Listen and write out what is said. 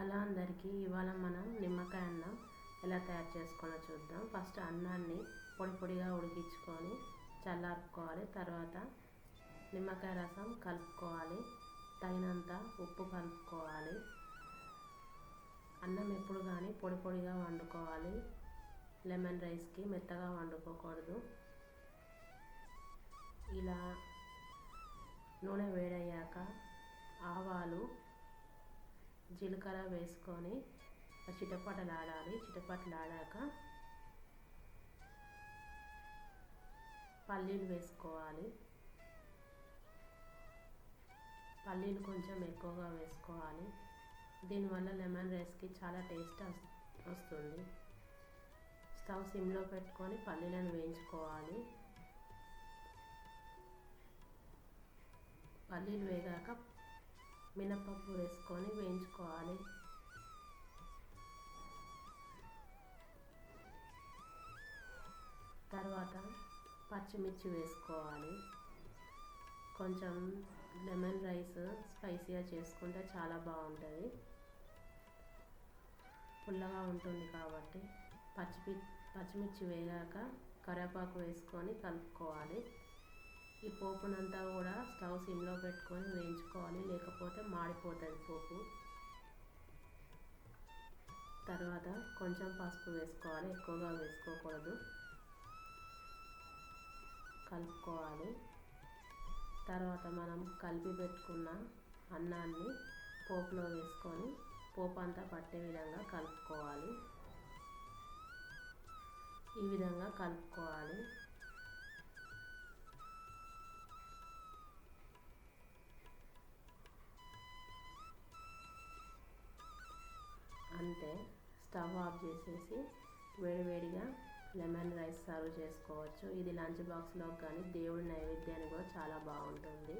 Hello అందరికీ ఇవాళ మనం నిమ్మకాయ అన్నం ఎలా తయారు చేసుకోవాలో చూద్దాం. ఫస్ట్ అన్నాన్ని పొడి పొడిగా ఉడికించుకొని చల్లార్పుకోవాలి తర్వాత నిమ్మకాయ రసం కలుపుకోవాలి. తగినంత ఉప్పు కలుపుకోవాలి. అన్నం ఎప్పుడు కానీ పొడి పొడిగా వండుకోవాలి. లెమన్ రైస్కి మెత్తగా వండుకోకూడదు. ఇలా నూనె వేడయ్యాక ఆవాలు జీలకర్ర వేసుకొని చిటపటలాడాలి చిటపటలాడాక పల్లీలు వేసుకోవాలి. పల్లీలు కొంచెం ఎక్కువగా వేసుకోవాలి. దీనివల్ల లెమన్ రైస్కి చాలా టేస్ట్ వస్తుంది. స్టవ్ సిమ్లో పెట్టుకొని పల్లీలను వేయించుకోవాలి. పల్లీలు వేగాక మినపప్పు వేసుకొని వేయించుకోవాలి. తర్వాత పచ్చిమిర్చి వేసుకోవాలి. కొంచెం లెమన్ రైస్ స్పైసీగా చేసుకుంటే చాలా బాగుంటుంది. పుల్లగా ఉంటుంది కాబట్టి పచ్చిమి పచ్చిమిర్చి వేగాక కరివేపాకు వేసుకొని కలుపుకోవాలి. ఈ పోపునంతా కూడా స్టవ్ సిమ్లో పెట్టుకొని వేయించుకోవాలి. లేకపోతే మాడిపోతుంది పోపు. తర్వాత కొంచెం పసుపు వేసుకోవాలి. ఎక్కువగా వేసుకోకూడదు. కలుపుకోవాలి. తర్వాత మనం కలిపి పెట్టుకున్న అన్నాన్ని పోపులో వేసుకొని పోపు అంతా పట్టే విధంగా కలుపుకోవాలి. ఈ విధంగా కలుపుకోవాలి. స్టవ్ ఆఫ్ చేసేసి వేడివేడిగా లెమన్ రైస్ సర్వ్ చేసుకోవచ్చు. ఇది లంచ్ బాక్స్లో కానీ దేవుడి నైవేద్యానికి కూడా చాలా బాగుంటుంది.